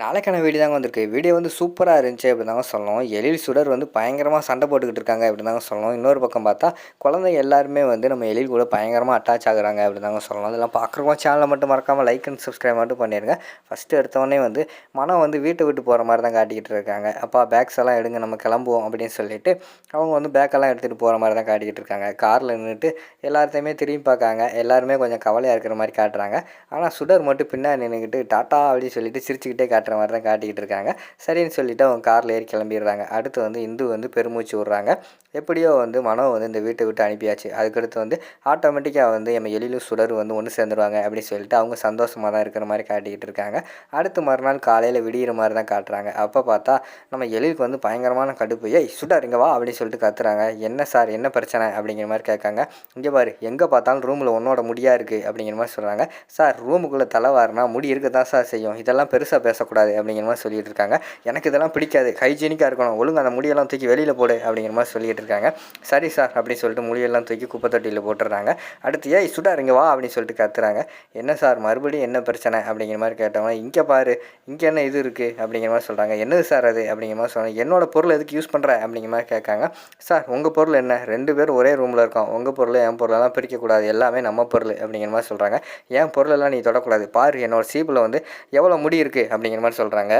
நாளைக்கான வீடியோ தாங்க வந்திருக்கு. வீடியோ வந்து சூப்பராக இருந்துச்சு அப்படிதாங்க சொல்லணும். எழில் சுடர் வந்து பயங்கரமாக சண்டை போட்டுக்கிட்டு இருக்காங்க அப்படின்னு தாங்க சொல்லணும். இன்னொரு பக்கம் பார்த்தா குழந்தைங்க எல்லாருமே வந்து நம்ம எழில் கூட பயங்கரமாக அட்டாச் ஆகுறாங்க அப்படிதாங்க சொல்லணும். அதெல்லாம் பார்க்குறவங்க சேனலை மட்டும் மறக்காமல் லைக் அண்ட் சப்ஸ்கிரைப் மட்டும் பண்ணிடுங்க ஃபஸ்ட்டு எடுத்தவொடனே வந்து மனம் வந்து வீட்டை விட்டு போகிற மாதிரி தான் காட்டிக்கிட்டு இருக்காங்க. அப்பா பேக்ஸ் எல்லாம் எடுங்க நம்ம கிளம்புவோம் அப்படின்னு சொல்லிட்டு அவங்க வந்து பேக்கெல்லாம் எடுத்துகிட்டு போகிற மாதிரி தான் காட்டிக்கிட்டு இருக்காங்க. காரில் நின்றுட்டு எல்லாத்தையுமே திரும்பி பார்க்காங்க. எல்லாருமே கொஞ்சம் கவலையாக இருக்கிற மாதிரி காட்டுறாங்க. ஆனால் சுடர் மட்டும் பின்னாடி நின்றுக்கிட்டு டாட்டா அப்படின்னு சொல்லிட்டு சிரிச்சுக்கிட்டே காட்டுறாங்க. காட்டுற மாதிரி தான் காட்டிக்கிட்டு இருக்காங்க. சரின்னு சொல்லிட்டு அவங்க காரில் ஏறி கிளம்பிடுறாங்க. அடுத்து வந்து இந்து வந்து பெருமூச்சு விட்றாங்க. எப்படியோ வந்து மனோ வந்து இந்த வீட்டை விட்டு அனுப்பியாச்சு. அதுக்கடுத்து வந்து ஆட்டோமேட்டிக்காக வந்து நம்ம எழிலும் சுடர் வந்து ஒன்று சேர்ந்துருவாங்க அப்படின்னு சொல்லிட்டு அவங்க சந்தோஷமாக தான் இருக்கிற மாதிரி காட்டிக்கிட்டு இருக்காங்க. அடுத்து மறுநாள் காலையில் விடிகிற மாதிரி தான் காட்டுறாங்க. அப்போ பார்த்தா நம்ம எழிலுக்கு வந்து பயங்கரமான கடுப்பு. ஏய் சுடர் இங்கே வா அப்படின்னு சொல்லிட்டு கத்துறாங்க. என்ன சார் என்ன பிரச்சனை? அப்படிங்கிற மாதிரி கேட்காங்க. இங்கே பாரு எங்கே பார்த்தாலும் ரூமில் உன்னோட முடியாக இருக்குது அப்படிங்கிற மாதிரி சொல்கிறாங்க சார் ரூமுக்குள்ளே தலை வாரினா முடி இருக்க தான் சார் செய்யும். இதெல்லாம் பெருசாக பேச பேசக்கூடாது அப்படிங்கிற மாதிரி சொல்லிட்டு இருக்காங்க எனக்கு இதெல்லாம் பிடிக்காது. ஹைஜீனிக்காக இருக்கணும். ஒழுங்கு அந்த முடியெல்லாம் தூக்கி வெளியில் போடு அப்படிங்கிற மாதிரி சொல்லிட்டு இருக்காங்க சரி சார் அப்படின்னு சொல்லிட்டு முடியெல்லாம் தூக்கி குப்பை தொட்டியில் போட்டுடுறாங்க. அடுத்து ஏய் சுடார் இங்கே வா அப்படின்னு சொல்லிட்டு கத்துறாங்க. என்ன சார் மறுபடியும் என்ன பிரச்சனை? அப்படிங்கிற மாதிரி கேட்டவங்க இங்கே பாரு இங்கே என்ன இது இருக்குது அப்படிங்கிற மாதிரி சொல்கிறாங்க என்னது சார் அது? அப்படிங்கிற மாதிரி சொல்கிறாங்க என்னோட பொருள் எதுக்கு யூஸ் பண்ணுற அப்படிங்கிற மாதிரி கேட்காங்க. சார் உங்கள் பொருள் என்ன? ரெண்டு பேரும் ஒரே ரூமில் இருக்கோம். உங்கள் பொருள் என் பொருளெல்லாம் பிரிக்கக்கூடாது. எல்லாமே நம்ம பொருள் அப்படிங்கிற மாதிரி சொல்கிறாங்க என் பொருளெல்லாம் நீ தொடக்கூடாது. பாரு என்னோட சீப்பில் வந்து எவ்வளோ முடி இருக்குது அப்படிங்கிற மாதிரி சொல்கிறாங்க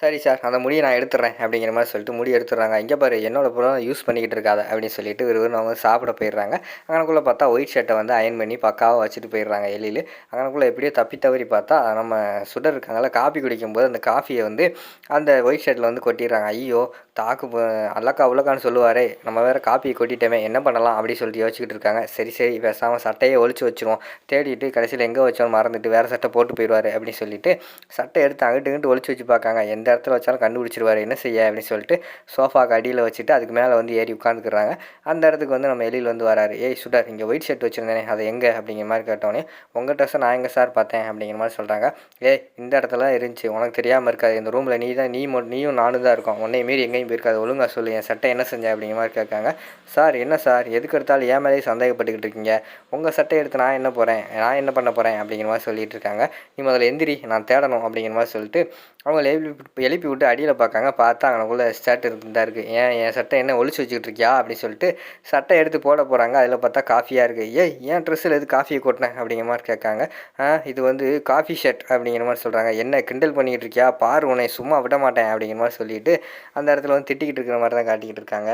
சரி சார் அந்த முடியை நான் எடுத்துடுறேன் அப்படிங்கிற மாதிரி சொல்லிட்டு முடி எடுத்துடுறாங்க. இங்கே பாரு என்னோட பொருள் யூஸ் பண்ணிக்கிட்டு இருக்காத அப்படின்னு சொல்லிட்டு விறுவிறுன்னு அவங்க சாப்பிட போயிடுறாங்க. அங்கனக்குள்ளே பார்த்தா ஒயிட் ஷர்ட்டை வந்து அயன் பண்ணி பக்காவாக வச்சுட்டு போயிடுறாங்க எலியில். அங்கனக்குள்ளே எப்படியோ தப்பி தவறி பார்த்தா நம்ம சுடர் இருக்காங்கல்ல காஃபி குடிக்கும்போது அந்த காஃபியை வந்து அந்த ஒயிட் ஷர்ட்டில் வந்து கொட்டிடுறாங்க. ஐயோ தாக்கு அல்லக்கா உள்ளக்கான்னு சொல்லுவாரே நம்ம வேறு காப்பியை கொட்டிட்டோமே என்ன பண்ணலாம் அப்படின்னு சொல்லிட்டு யோசிச்சுக்கிட்டு இருக்காங்க. சரி சரி பேசாமல் சட்டையை ஒழிச்சு வச்சிருவோம். தேடிட்டு கடைசியில் எங்கே வச்சோன்னு மறந்துட்டு வேறு சட்டை போட்டு போயிடுவார் அப்படின்னு சொல்லிட்டு சட்டை எடுத்து அங்கிட்டு இங்கிட்டு ஒழிச்சு வச்சு பார்க்காங்க. எந்த இடத்துல வச்சாலும் கண்டுபிடிச்சிருவார் என்ன செய்ய அப்படின்னு சொல்லிட்டு சோஃபாக்கு அடியில் வச்சுட்டு அதுக்கு மேலே வந்து ஏறி உட்காந்துக்கிறாங்க அந்த இடத்துக்கு வந்து நம்ம எழில் வந்து வராரு. ஏய் சுடர் இங்கே ஒயிட் ஷர்ட் வச்சுருந்தேனே அது எங்கே? அப்படிங்கிற மாதிரி கேட்டோன்னே உங்கள் ட்ரெஸ்ஸை நான் எங்கே சார் பார்த்தேன்? அப்படிங்கிற மாதிரி சொல்கிறாங்க ஏய் இந்த இடத்துல இருந்துச்சு. உனக்கு தெரியாமல் இருக்காது. இந்த ரூமில் நீ தான் நீ மொ- நீயும் நானும் தான் இருக்கோம். உன்னை மீறி எங்கேயும் போயிருக்காது. ஒழுங்காக சொல்லு. என் சட்டை என்ன செஞ்ச? அப்படிங்கிற மாதிரி கேட்காங்க. சார் என்ன சார்? எதுக்கு எடுத்தாலும் ஏன் மேலேயே சந்தேகப்பட்டுக்கிட்டு இருக்கீங்க. உங்கள் சட்டை எடுத்து நான் என்ன போகிறேன் நான் என்ன பண்ண போகிறேன் அப்படிங்கிற மாதிரி சொல்லிட்டு இருக்காங்க. நீ முதல்ல எந்திரி. நான் தேடணும். அப்படிங்கிற மாதிரி சொல்லிட்டு அவங்க எழுப்பி எழுப்பி விட்டு அடியில் பார்க்காங்க பார்த்தா அங்கனக்குள்ளே ஷர்ட் இருந்தா இருக்குது ஏன் என் சட்டை என்ன ஒழிச்சு வச்சுக்கிட்டு இருக்கியா? அப்படின்னு சொல்லிட்டு சட்டை எடுத்து போட போகிறாங்க அதில் பார்த்தா காஃபியாக இருக்குது ஏய் ஏன் ட்ரெஸ்ஸில் எது காஃபியை கொட்டினேன் அப்படிங்கிற மாதிரி கேட்காங்க. இது வந்து காஃபி ஷர்ட் அப்படிங்கிற மாதிரி சொல்கிறாங்க என்ன கிண்டல் பண்ணிக்கிட்டு இருக்கியா? பாரு உன்னை சும்மா விட மாட்டேன் அப்படிங்கிற மாதிரி சொல்லிட்டு அந்த இடத்துல வந்து திட்டிக்கிட்டு இருக்கிற மாதிரி தான் காட்டிக்கிட்டு இருக்காங்க.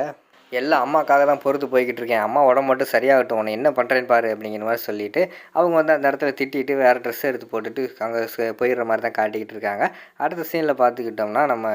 எல்லாம் அம்மாக்காக தான் பொறுத்து போய்கிட்டு இருக்கேன் அம்மா உடம்பு மட்டும் சரியாகட்டும். உன்னை என்ன பண்ணுறேன்னு பாரு அப்படிங்கிற மாதிரி சொல்லிட்டு அவங்க வந்து அந்த இடத்துல திட்டிட்டு வேறு ட்ரெஸ் எடுத்து போட்டுட்டு அங்கே போயிடுற மாதிரி தான் காட்டிக்கிட்டு இருக்காங்க. அடுத்த சீனில் பார்த்துக்கிட்டோம்னா நம்ம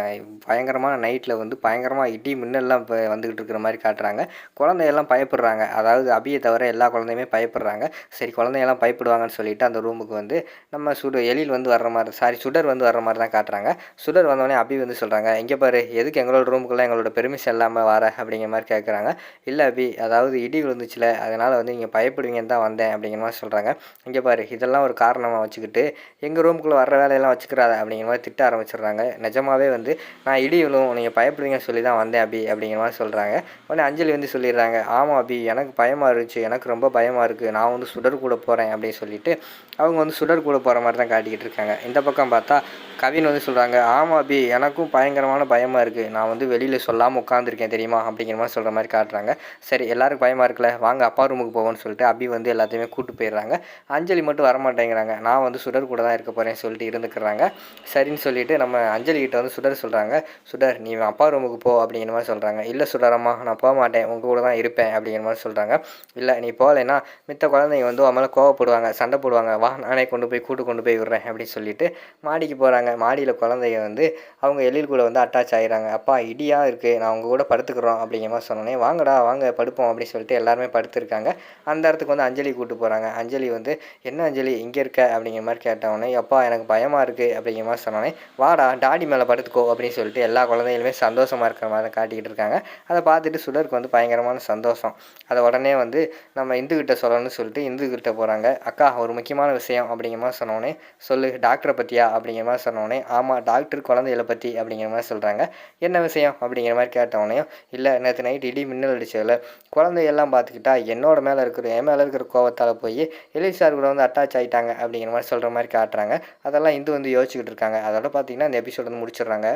பயங்கரமான நைட்டில் வந்து பயங்கரமாக இடி மின்னல்லாம் இப்போ வந்துக்கிட்டு இருக்கிற மாதிரி காட்டுறாங்க. குழந்தையெல்லாம் பயப்படுறாங்க. அதாவது அபியை தவிர எல்லா குழந்தையுமே பயப்படுறாங்க. சரி குழந்தையெல்லாம் பயப்படுவாங்கன்னு சொல்லிட்டு அந்த ரூமுக்கு வந்து நம்ம சுடு எழில் வந்து வர்ற மாதிரி சாரி சுடர் வந்து வர்ற மாதிரி தான் காட்டுறாங்க. சுடர் வந்தோடனே அபி வந்து சொல்கிறாங்க இங்கே பாரு எதுக்கு எங்களோட ரூமுக்குள்ளே எங்களோட பெர்மிஷன் இல்லாமல் வர? அப்படிங்கிற மாதிரி கேட்குறாங்க. இல்லை அபி அதாவது இடி விழுந்துச்சுல அதனால் வந்து நீங்கள் பயப்படுவீங்கன்னு தான் வந்தேன் அப்படிங்கிற மாதிரி சொல்கிறாங்க இங்கே பாரு இதெல்லாம் ஒரு காரணமாக வச்சுக்கிட்டு எங்கள் ரூமுக்குள்ளே வர்ற வேலையெல்லாம் வச்சுக்கிறாத அப்படிங்கிற மாதிரி திட்ட ஆரம்பிச்சிடுறாங்க. நிஜமாவே வந்து நான் இடி விழுவும் நீங்கள் பயப்படுவீங்கன்னு சொல்லி தான் வந்தேன் அபி அப்படிங்கிற மாதிரி சொல்கிறாங்க உடனே அஞ்சலி வந்து சொல்லிடுறாங்க. ஆமாம் அபி எனக்கு பயமாக இருந்துச்சு எனக்கு ரொம்ப பயமாக இருக்குது நான் வந்து சுடர் கூட போகிறேன் அப்படின்னு சொல்லிட்டு அவங்க வந்து சுடர் கூட போகிற மாதிரி தான் காட்டிக்கிட்டு இருக்காங்க. இந்த பக்கம் பார்த்தா கவின் வந்து சொல்கிறாங்க ஆமாம் அபி எனக்கும் பயங்கரமான பயமாக இருக்குது நான் வந்து வெளியில் சொல்லாமல் உட்காந்துருக்கேன் தெரியுமா அப்படிங்கிற மாதிரி சொல்கிற மாதிரி காட்டுறாங்க. சரி எல்லாருக்கும் பயமாக இருக்குல்ல? வாங்க அப்பா ரூமுக்கு போவோம்னு சொல்லிட்டு அபி வந்து எல்லாத்தையுமே கூட்டு போயிடுறாங்க. அஞ்சலி மட்டும் வர மாட்டேங்கிறாங்க நான் வந்து சுடர் கூட தான் இருக்க போகிறேன் சொல்லிட்டு இருந்துக்கிறாங்க. சரின்னு சொல்லிட்டு நம்ம அஞ்சலி கிட்ட வந்து சுடர் சொல்கிறாங்க சுடர் நீ அப்பா ரூமுக்கு போ அப்படிங்கிற மாதிரி சொல்கிறாங்க இல்லை சுடரம்மா நான் போக மாட்டேன். உங்கள் கூட தான் இருப்பேன் அப்படிங்கிற மாதிரி சொல்கிறாங்க இல்லை நீ போகலைன்னா மித்த குழந்தைங்க வந்து அவன் மேலே கோவப்படுவாங்க சண்டை போடுவாங்க. வா நானே கொண்டு போய் கூட்டு கொண்டு போய் விடுறேன் அப்படின்னு சொல்லிட்டு மாடிக்கு போகிறாங்க மாடியில் குழந்தைங்க வந்து அவங்க எழில் கூட வந்து அட்டாச் ஆகிடுறாங்க அப்பா இடியாக இருக்குது நான் உங்கள் கூட படுத்துக்கிறோம் அப்படிங்கிற மாதிரி சொன்னோன்னே வாங்கடா வாங்க படுப்போம் அப்படின்னு சொல்லிட்டு எல்லாருமே படுத்திருக்காங்க. அந்த இடத்துக்கு வந்து அஞ்சலி கூப்பிட்டு போகிறாங்க அஞ்சலி வந்து என்ன அஞ்சலி? இங்கே இருக்க? அப்படிங்கிற மாதிரி கேட்டவொடனே அப்பா எனக்கு பயமாக இருக்குது அப்படிங்கிற மாதிரி சொன்னோன்னே வாடா டாடி மேலே படுத்துக்கோ அப்படின்னு சொல்லிட்டு எல்லா குழந்தைகளுமே சந்தோஷமாக இருக்கிற மாதிரி காட்டிக்கிட்டு இருக்காங்க. அதை பார்த்துட்டு சுடருக்கு வந்து பயங்கரமான சந்தோஷம். அதை உடனே வந்து நம்ம இந்துக்கிட்ட சொல்லணும்னு சொல்லிட்டு இந்துக்கிட்ட போகிறாங்க அக்கா ஒரு முக்கியமான விஷயம் அப்படிங்கிற மாதிரி சொன்னோன்னே சொல்லு டாக்டரை பற்றியா அப்படிங்கிற மாதிரி சொன்னோன்னே ஆமாம் டாக்டர் குழந்தைகளை பற்றி அப்படிங்கிற மாதிரி சொல்கிறாங்க என்ன விஷயம்? அப்படிங்கிற மாதிரி கேட்டவொடனே இல்லை நேற்று நைட் இடி மின்னல் அடிச்சதில் குழந்தையெல்லாம் பார்த்துக்கிட்டா என்னோட மேலே இருக்கிற என் மேலே இருக்கிற கோவத்தால் போய் எலிசார் கூட வந்து அட்டாச் ஆகிட்டாங்க அப்படிங்கிற மாதிரி சொல்கிற மாதிரி காட்டுறாங்க. அதெல்லாம் இந்து வந்து யோசிச்சுக்கிட்டு இருக்காங்க. அதோட பார்த்தீங்கன்னா இந்த எபிசோட் வந்து முடிச்சிடுறாங்க.